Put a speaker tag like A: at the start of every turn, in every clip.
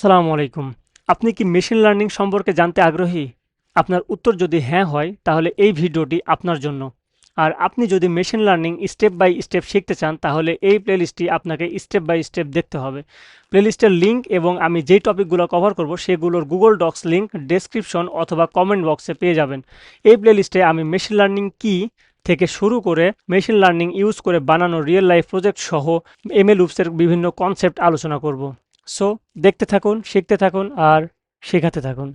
A: আসসালামু আলাইকুম। আপনি কি মেশিন লার্নিং সম্পর্কে জানতে আগ্রহী? আপনার উত্তর যদি হ্যাঁ হয়, তাহলে এই ভিডিওটি আপনার জন্য। আর আপনি যদি machine learning step by step শিখতে চান, তাহলে এই প্লেলিস্টটি আপনাকে স্টেপ বাই স্টেপ দেখতে হবে। প্লেলিস্টের লিঙ্ক এবং আমি যেই টপিকগুলো কভার করব, সেগুলোর গুগল ডক্স লিঙ্ক ডেসক্রিপশন অথবা কমেন্ট বক্সে পেয়ে যাবেন। এই প্লেলিস্টে আমি মেশিন লার্নিং কি থেকে শুরু করে মেশিন লার্নিং ইউজ করে বানানো রিয়েল লাইফ প্রজেক্ট সহ এম এমএল লুপসের বিভিন্ন কনসেপ্ট আলোচনা করব। সো দেখতে থাকুন, শিখতে থাকুন আর শেখাতে থাকুন।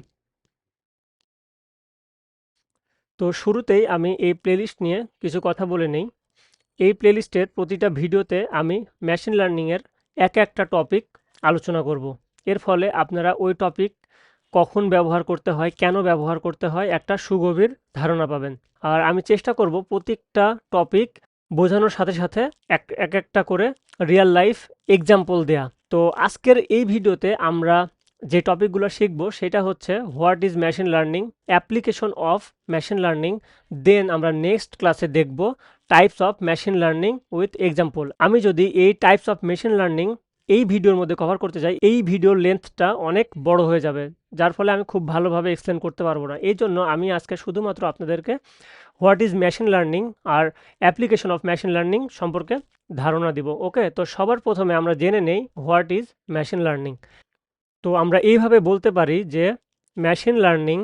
A: তো শুরুতেই আমি এই প্লেলিস্ট নিয়ে কিছু কথা বলে নেই। এই প্লেলিস্টের প্রতিটা ভিডিওতে আমি মেশিন লার্নিংয়ের এক একটা টপিক আলোচনা করব। এর ফলে আপনারা ওই টপিক কখন ব্যবহার করতে হয়, কেন ব্যবহার করতে হয়, একটা সুগভীর ধারণা পাবেন। আর আমি চেষ্টা করব প্রত্যেকটা টপিক বোঝানোর সাথে সাথে এক এক একটা করে রিয়েল লাইফ এক্সাম্পল দেয়া। তো আজকের এই ভিডিওতে আমরা যে টপিকগুলো শিখব, সেটা হচ্ছে what is machine learning, application of machine learning, then আমরা নেক্সট ক্লাসে দেখব types of machine learning with example. আমি যদি এই টাইপস অফ মেশিন লার্নিং এই ভিডিওর মধ্যে কভার করতে চাই এই ভিডিওর লেন্থটা অনেক বড় হয়ে যাবে, যার ফলে আমি খুব ভালোভাবে এক্সপ্লেন করতে পারব না। এই জন্য আমি আজকে শুধুমাত্র আপনাদেরকে হোয়াট ইজ মেশিন লার্নিং আর অ্যাপ্লিকেশন অফ মেশিন লার্নিং সম্পর্কে ধারণা দিব। ওকে? তো সবার প্রথমে আমরা জেনে নেই হোয়াট ইজ মেশিন লার্নিং। তো আমরা এইভাবে বলতে পারি যে machine learning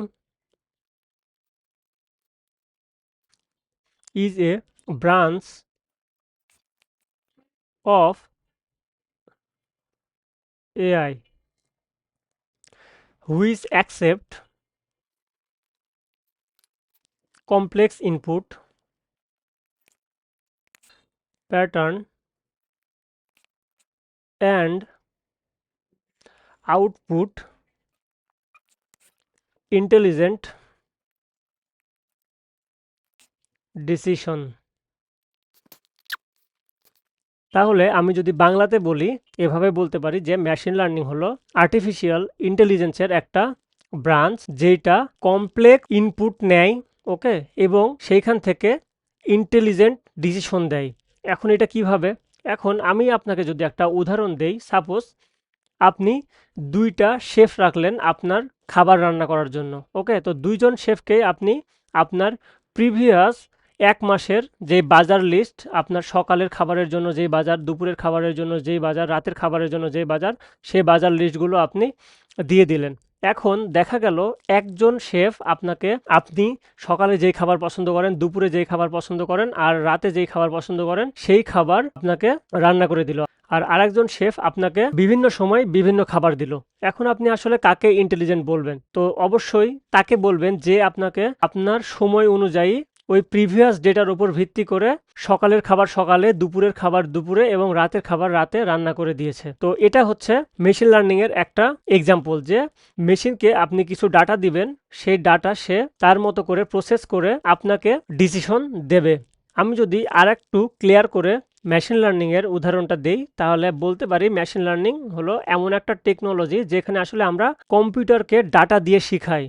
A: is a branch of AI which accept complex input pattern and output intelligent decision. তাহলে আমি যদি বাংলাতে বলি, এভাবে বলতে পারি যে মেশিন লার্নিং হলো আর্টিফিশিয়াল ইন্টেলিজেন্সের একটা ব্রাঞ্চ যেটা কমপ্লেক্স ইনপুট নেয় ওকে এবং সেইখান থেকে ইন্টেলিজেন্ট ডিসিশন দেয়। এখন এটা কীভাবে? এখন আমি আপনাকে যদি একটা উদাহরণ দেই সাপোজ আপনি দুইটা শেফ রাখলেন আপনার খাবার রান্না করার জন্য ওকে তো দুইজন শেফকে আপনি আপনার প্রিভিয়াস এক মাসের যে বাজার লিস্ট আপনার সকালের খাবারের জন্য যেই বাজার, দুপুরের খাবারের জন্য যেই বাজার, রাতের খাবারের জন্য যে বাজার সেই বাজার লিস্টগুলো আপনি দিয়ে দিলেন। এখন দেখা গেল একজন শেফ আপনাকে, আপনি সকালে যেই খাবার পছন্দ করেন, দুপুরে যেই খাবার পছন্দ করেন আর রাতে যেই খাবার পছন্দ করেন, সেই খাবার আপনাকে রান্না করে দিল। আর আরেকজন শেফ আপনাকে বিভিন্ন সময় বিভিন্ন খাবার দিল। এখন আপনি আসলে কাকে ইন্টেলিজেন্ট বলবেন? তো অবশ্যই তাকে বলবেন যে আপনাকে আপনার সময় অনুযায়ী ওই প্রিভিয়াস ডেটার ওপর ভিত্তি করে সকালের খাবার সকালে, দুপুরের খাবার দুপুরে এবং রাতের খাবার রাতে রান্না করে দিয়েছে। তো এটা হচ্ছে মেশিন লার্নিং এর একটা এক্সাম্পল যে মেশিনকে আপনি কিছু ডাটা দিবেন, সেই ডাটা সে তার মতো করে প্রসেস করে আপনাকে ডিসিশন দেবে। আমি যদি আর একটু ক্লিয়ার করে মেশিন লার্নিং এর উদাহরণটা দেই, তাহলে বলতে পারি মেশিন লার্নিং হলো এমন একটা টেকনোলজি যেখানে আসলে আমরা কম্পিউটারকে ডাটা দিয়ে শিখাই।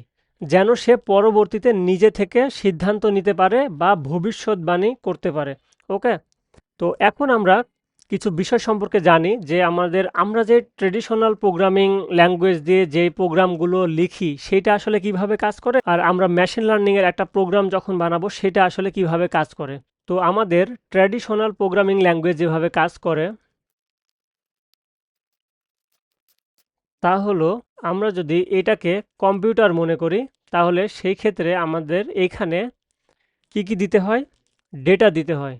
A: যেন সে পরবর্তীতে নিজে থেকে সিদ্ধান্ত নিতে পারে বা ভবিষ্যৎবাণী করতে পারে। ওকে? তো এখন আমরা কিছু বিষয় সম্পর্কে জানি যে আমাদের, আমরা যে ট্রেডিশনাল প্রোগ্রামিং ল্যাঙ্গুয়েজ দিয়ে যে প্রোগ্রামগুলো লিখি, সেটা আসলে কীভাবে কাজ করে? আর আমরা মেশিন লার্নিংয়ের একটা প্রোগ্রাম যখন বানাবো, সেটা আসলে কীভাবে কাজ করে? তো আমাদের ট্র্যাডিশনাল প্রোগ্রামিং ল্যাঙ্গুয়েজ যেভাবে কাজ করে, তা হলো আমরা যদি এটাকে কম্পিউটার মনে করি, তাহলে সেই ক্ষেত্রে আমাদের এইখানে কি কি দিতে হয়? ডেটা দিতে হয়।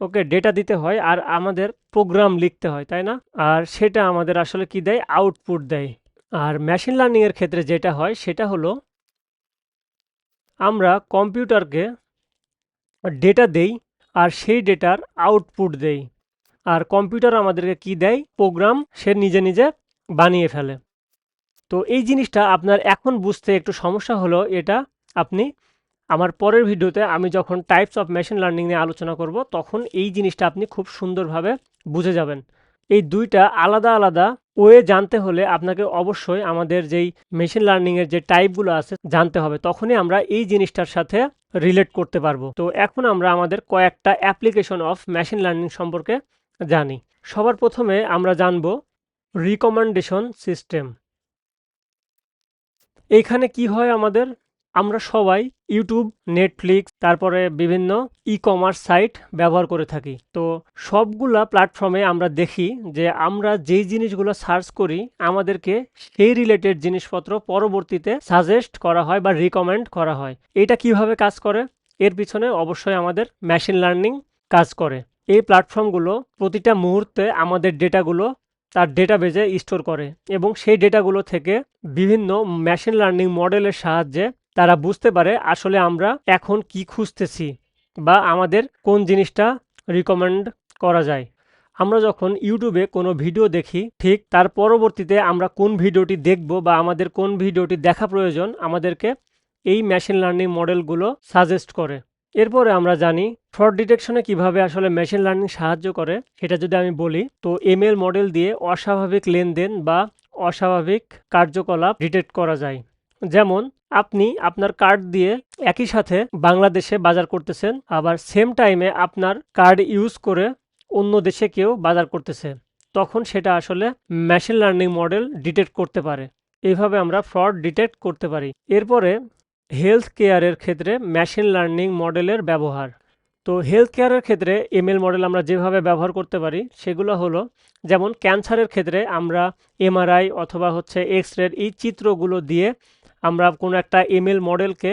A: ওকে, ডেটা দিতে হয় আর আমাদের প্রোগ্রাম লিখতে হয়, তাই না? আর সেটা আমাদের আসলে কি দেয়? আউটপুট দেয়। আর মেশিন লার্নিংয়ের ক্ষেত্রে যেটা হয়, সেটা হলো আমরা কম্পিউটারকে ডেটা দেই আর সেই ডেটার আউটপুট দেই। আর কম্পিউটার আমাদেরকে কি দেয়? প্রোগ্রাম সে নিজে নিজে বানিয়ে ফেলে। তো এই জিনিসটা আপনার এখন বুঝতে একটু সমস্যা হলো, এটা আপনি আমার পরের ভিডিওতে আমি যখন টাইপস অফ মেশিন লার্নিং নিয়ে আলোচনা করব, তখন এই জিনিসটা আপনি খুব সুন্দরভাবে বুঝে যাবেন। এই দুইটা আলাদা আলাদা ওয়ে জানতে হলে আপনাকে অবশ্যই আমাদের যেই মেশিন লার্নিংয়ের যে টাইপগুলো আছে জানতে হবে, তখনই আমরা এই জিনিসটার সাথে রিলেট করতে পারব। তো এখন আমরা আমাদের কয়েকটা অ্যাপ্লিকেশন অফ মেশিন লার্নিং সম্পর্কে জানি। সবার প্রথমে আমরা জানব রিকমেন্ডেশন সিস্টেম এইখানে কি হয় আমাদের? আমরা সবাই ইউটিউব, নেটফ্লিক্স, তারপরে বিভিন্ন ই কমার্স সাইট ব্যবহার করে থাকি। তো সবগুলা প্ল্যাটফর্মে আমরা দেখি যে আমরা যেই জিনিসগুলো সার্চ করি, আমাদেরকে সেই রিলেটেড জিনিসপত্র পরবর্তীতে সাজেস্ট করা হয় বা রিকমেন্ড করা হয়। এটা কীভাবে কাজ করে? এর পিছনে অবশ্যই আমাদের মেশিন লার্নিং কাজ করে। এই প্ল্যাটফর্মগুলো প্রতিটা মুহূর্তে আমাদের ডেটাগুলো তার ডেটাবেজে স্টোর করে এবং সেই ডেটাগুলো থেকে বিভিন্ন মেশিন লার্নিং মডেলের সাহায্যে তারা বুঝতে পারে আসলে আমরা এখন কি খুঁজতেছি বা আমাদের কোন জিনিসটা রিকমেন্ড করা যায়। আমরা যখন ইউটিউবে কোনো ভিডিও দেখি, ঠিক তার পরবর্তীতে আমরা কোন ভিডিওটি দেখব বা আমাদের কোন ভিডিওটি দেখা প্রয়োজন আমাদেরকে এই মেশিন লার্নিং মডেলগুলো সাজেস্ট করে। এরপরে আমরা জানি ফ্রড ডিটেকশনে কীভাবে আসলে মেশিন লার্নিং সাহায্য করে, সেটা যদি আমি বলি, তো এমএল মডেল দিয়ে অস্বাভাবিক লেনদেন বা অস্বাভাবিক কার্যকলাপ ডিটেক্ট করা যায়। যেমন, আপনি আপনার কার্ড দিয়ে একই সাথে বাংলাদেশে বাজার করতেছেন, আবার সেম টাইমে আপনার কার্ড ইউজ করে অন্য দেশে কেউ বাজার করতেছে। তখন সেটা আসলে মেশিন লার্নিং মডেল ডিটেক্ট করতে পারে। এইভাবে আমরা ফ্রড ডিটেক্ট করতে পারি। এরপরে হেলথ কেয়ারের ক্ষেত্রে মেশিন লার্নিং মডেলের ব্যবহার। তো হেলথ কেয়ারের ক্ষেত্রে এমএল মডেল আমরা যেভাবে ব্যবহার করতে পারি, সেগুলো হলো যেমন ক্যান্সারের ক্ষেত্রে আমরা এমআরআই অথবা হচ্ছে এক্স রের এই চিত্রগুলো দিয়ে আমরা কোনো একটা এমএল মডেলকে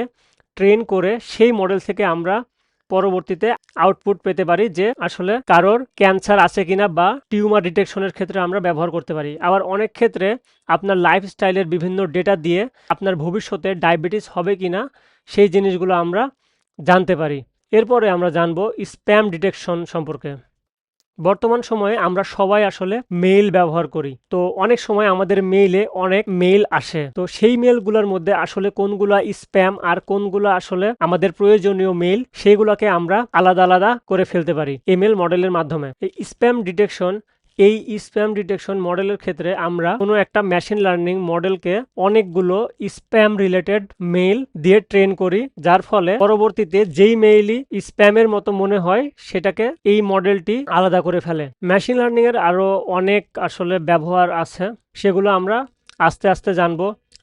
A: ট্রেন করে সেই মডেল থেকে আমরা পরবর্তীতে আউটপুট পেতে পারি যে আসলে কারোর ক্যান্সার আছে কিনা বা টিউমার ডিটেকশনের ক্ষেত্রে আমরা ব্যবহার করতে পারি। আবার অনেক ক্ষেত্রে আপনার লাইফস্টাইলের বিভিন্ন ডেটা দিয়ে আপনার ভবিষ্যতে ডায়াবেটিস হবে কি না সেই জিনিসগুলো আমরা জানতে পারি। এরপরে আমরা জানব স্প্যাম ডিটেকশন সম্পর্কে। বর্তমান সময়ে আমরা সবাই আসলে মেইল ব্যবহার করি। তো অনেক সময় আমাদের মেইলে অনেক মেইল আসে। তো সেই মেইলগুলোর মধ্যে আসলে কোনগুলা স্প্যাম আর কোনগুলো আসলে আমাদের প্রয়োজনীয় মেইল সেইগুলোকে আমরা আলাদা আলাদা করে ফেলতে পারি ইমেল মডেলের মাধ্যমে। এই স্প্যাম ডিটেকশন এই স্প্যাম ডিটেকশন মডেলের ক্ষেত্রে আমরা কোনো একটা মেশিন লার্নিং মডেলকে অনেকগুলো স্প্যাম রিলেটেড মেইল দিয়ে ট্রেন করি, যার ফলে পরবর্তীতে যেই মেইলই স্প্যামের মতো মনে হয় সেটাকে এই মডেলটি আলাদা করে ফেলে। মেশিন লার্নিং এর আরও অনেক আসলে ব্যবহার আছে, সেগুলো আমরা আস্তে আস্তে জানব।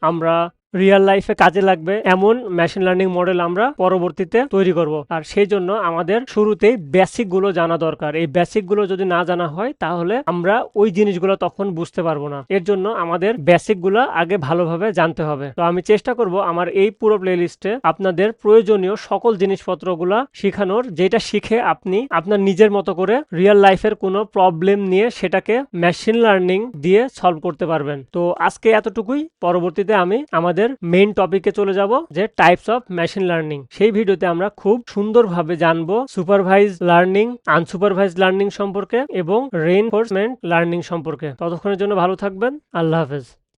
A: আমরা রিয়েল লাইফে কাজে লাগবে এমন মেশিন লার্নিং মডেল আমরা পরবর্তীতে তৈরি করব। আর সেই জন্য আমাদের শুরুতেই বেসিকগুলো জানা দরকার। এই বেসিকগুলো যদি না জানা হয়, তাহলে আমরা ওই জিনিসগুলো তখন বুঝতে পারব না। এর জন্য আমাদের বেসিকগুলো আগে ভালোভাবে জানতে হবে। তো আমি চেষ্টা করব আমার এই পুরো প্লেলিস্টে আপনাদের প্রয়োজনীয় সকল জিনিসপত্রগুলো শেখানোর, যেটা শিখে আপনি আপনার নিজের মতো করে রিয়েল লাইফের কোনো প্রবলেম নিয়ে সেটাকে মেশিন লার্নিং দিয়ে সলভ করতে পারবেন। তো আজকে এতটুকুই। পরবর্তীতে আমি আমাদের মেইন টপিকে চলে যাব, যে টাইপস অফ মেশিন লার্নিং সেই ভিডিওতে আমরা খুব সুন্দরভাবে জানব সুপারভাইজ লার্নিং আনসুপারভাইজ লার্নিং সম্পর্কে এবং রেইনফোর্সমেন্ট লার্নিং সম্পর্কে। ততক্ষণের জন্য ভালো থাকবেন, আল্লাহ হাফেজ।